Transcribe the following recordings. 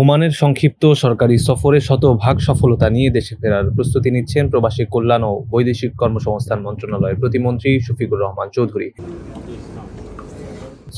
ওমানের সংক্ষিপ্ত সরকারি সফরে শতভাগ সফলতা নিয়ে দেশে ফেরার প্রস্তুতি নিচ্ছেন প্রবাসী কল্যাণ ও বৈদেশিক কর্মসংস্থান মন্ত্রণালয়ের প্রতিমন্ত্রী শফিকুর রহমান চৌধুরী।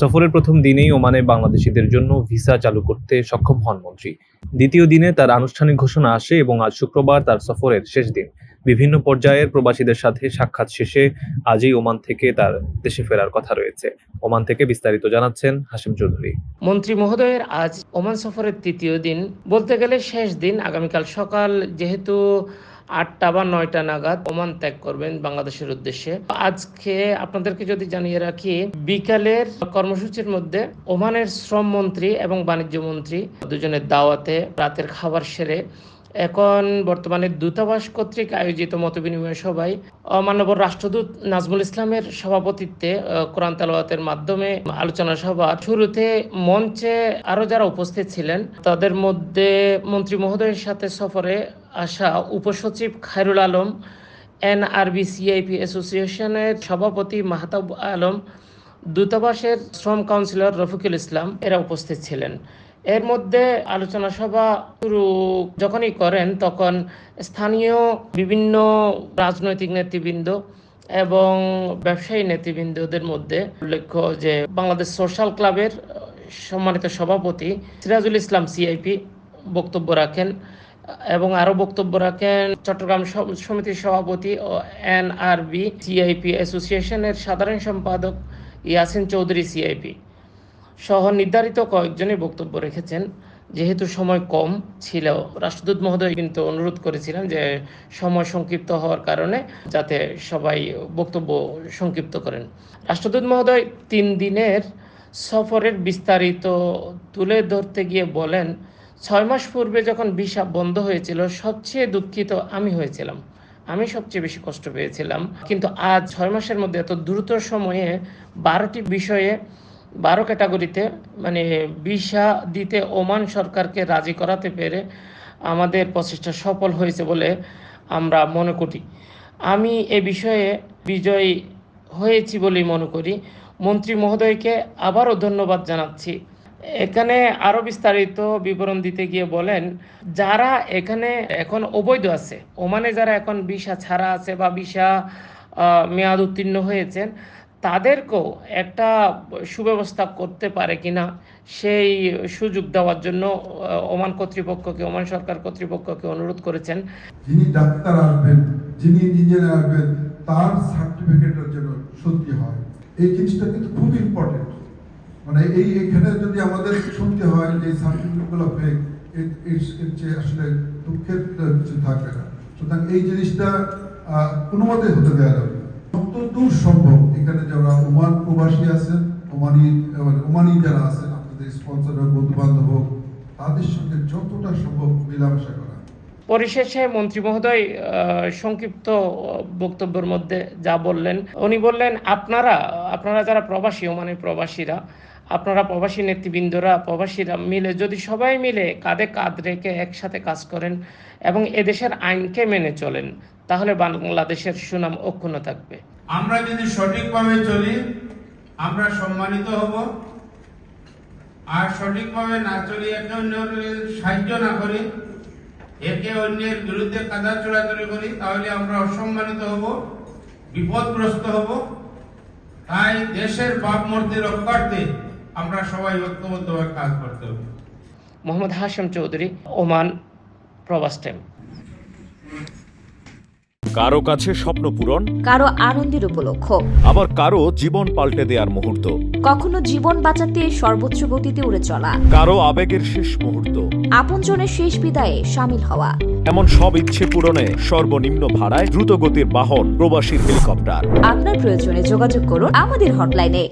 সফরের প্রথম দিনেই ওমানে বাংলাদেশিদের জন্য ভিসা চালু করতে সক্ষম হন মন্ত্রী। দ্বিতীয় দিনে তার আনুষ্ঠানিক ঘোষণা আসে এবং আজ শুক্রবার তার সফরের শেষ দিন। বিভিন্ন পর্যায়ের প্রবাসীদের সাথে সাক্ষাৎ শেষে আজই ওমান থেকে তার দেশে ফেরার কথা রয়েছে। ওমান থেকে বিস্তারিত জানাচ্ছেন হাসিম চৌধুরী। মন্ত্রী মহোদয়ের আজ ওমান সফরের তৃতীয় দিন। বলতে গেলে শেষ দিন। আগামীকাল সকাল, যেহেতু আটটা বা নয়টা নাগাদ ওমান ত্যাগ করবেন বাংলাদেশের উদ্দেশ্যে। আজকে আপনাদেরকে যদি জানিয়ে রাখি, বিকালের কর্মসূচির মধ্যে ওমানের শ্রম মন্ত্রী এবং বাণিজ্য মন্ত্রী দুজনের দাওয়াতে রাতের খাবার সেরে এখন বর্তমানে দূতাবাস কর্তৃক আয়োজিত মতবিনিময় সভায় মানবর রাষ্ট্রদূত নাজমুল ইসলামের সভাপতিত্বে কোরআন তালাওয়াতের মাধ্যমে আলোচনা সভা। শুরুতে মঞ্চে আরও যারা উপস্থিত ছিলেন, তাদের মধ্যে মন্ত্রী মহোদয়ের সাথে সফরে আসা উপসচিব খায়রুল আলম এনআরবি সিআইপি অ্যাসোসিয়েশনের সভাপতি মাহতাব আলম, দূতাবাসের শ্রম কাউন্সিলর রফিকুল ইসলাম, এরা উপস্থিত ছিলেন। এর মধ্যে আলোচনা সভা শুরু যখনই করেন তখন স্থানীয় বিভিন্ন রাজনৈতিক নেতৃবৃন্দ এবং ব্যবসায়ী নেতৃবৃন্দদের মধ্যে উল্লেখ্য যে বাংলাদেশ সোশ্যাল ক্লাবের সম্মানিত সভাপতি সিরাজুল ইসলাম সিআইপি বক্তব্য রাখেন। এবং আরও বক্তব্য রাখেন চট্টগ্রাম সমিতির সভাপতি ও এনআরবি সিআইপি অ্যাসোসিয়েশনের সাধারণ সম্পাদক ইয়াসিন চৌধুরী সিআইপি সহ নির্ধারিত কয়েকজনই বক্তব্য রেখেছেন। যেহেতু সময় কম ছিল, রাষ্ট্রদূত মহোদয় কিন্তু অনুরোধ করেছিলেন যে সময় সংক্ষিপ্ত হওয়ার কারণে যাতে সবাই বক্তব্য সংক্ষিপ্ত করেন। রাষ্ট্রদূত মহোদয় তিন দিনের সফরের বিস্তারিত তুলে ধরতে গিয়ে বলেন ছয় মাস পূর্বে যখন ভিসা বন্ধ হয়েছিল, সবচেয়ে দুঃখিত আমি হয়েছিলাম। আমি সবচেয়ে বেশি কষ্ট পেয়েছিলাম। কিন্তু আজ ছয় মাসের মধ্যে এত দ্রুত সময়ে বারোটি বিষয়ে, বারো ক্যাটাগরিতে মানে ভিসা দিতে ওমান সরকারকে রাজি করাতে পেরে আমাদের প্রচেষ্টা সফল হয়েছে বলে আমরা মনে করি। আমি এ বিষয়ে বিজয়ী হয়েছি বলেই মনে করি। মন্ত্রী মহোদয়কে আবারও ধন্যবাদ জানাচ্ছি। এখানে আরও বিস্তারিত বিবরণ দিতে গিয়ে বলেন, যারা এখানে এখন অবৈধ আছে, ওমানে যারা এখন ভিসা ছাড়া আছে বা ভিসা মেয়াদ উত্তীর্ণ হয়েছেন, তাদেরকেও একটা সুব্যবস্থা করতে পারে কিনা সেই সুযোগ দেওয়ার জন্য ওমান কর্তৃপক্ষকে, ওমান সরকার কর্তৃপক্ষকে অনুরোধ করেছেন। যিনি ডাক্তার আসবেন, যিনি ইঞ্জিনিয়ার আসবেন, তার সার্টিফিকেটের জন্য সত্যি হয়। এই জিনিসটা কিন্তু খুব ইম্পর্টেন্ট মানে এই এখানে যদি আমাদের শুনতে হয় যে সার্টিফিকেটগুলো ফেক এর চেয়ে আসলে দুঃখের কিছু থাকবে না। সুতরাং এই জিনিসটা কোনো মতে হতে দেওয়া যাবে সম্ভব এখানে যারা ওমান প্রবাসী আছেন, ওমানি মানে ওমানি যারা আছেন, আপনাদের স্পন্সর হোক বন্ধু বান্ধব হোক, তাদের সঙ্গে যতটা সম্ভব মেলামেশা করা। পরিশেষে মন্ত্রী মহোদয় সংক্ষিপ্ত বক্তব্যের মধ্যে যা বললেন, উনি বললেন, আপনারা আপনারা যারা প্রবাসী মানে প্রবাসীরা আপনারা প্রবাসী নেতৃবৃন্দরা, প্রবাসীরা মিলে যদি সবাই মিলে কাঁধে কাঁধ রেখে একসাথে কাজ করেন এবং এদেশের আইনকে মেনে চলেন, তাহলে বাংলাদেশের সুনাম অক্ষুণ্ণ থাকবে। আমরা যদি সঠিকভাবে চলি, আমরা সম্মানিত হব। আর সঠিকভাবে না চলি, একে অন্যের সাহায্য না করি, একে অন্যের বিরুদ্ধে কাদা চোরাচুরি করি, তাহলে আমরা অসম্মানিত হব, বিপদগ্রস্ত হব। তাই দেশের ভাবমূর্তি রক্ষার্থে আমরা সবাই ঐক্যবদ্ধভাবে কাজ করতে হবে। মোহাম্মদ হাশেম চৌধুরী ওমান প্রবাস টাইম কারও কাছে স্বপ্ন পূরণ কারও আনন্দের উপলক্ষ। আবার কারও জীবন পাল্টে দেওয়ার মুহূর্ত। কখনো জীবন বাঁচাতে সর্বোচ্চ গতিতে উড়ে চলা। কারও আবেগের শেষ মুহূর্ত। আপনজনের শেষ বিদায়ে সামিল হওয়া। এমন সব ইচ্ছে পূরণে সর্বনিম্ন ভাড়ায় দ্রুতগতির বাহন প্রবাসীর হেলিকপ্টার। আপনার প্রয়োজনে যোগাযোগ করুন আমাদের হটলাইনে।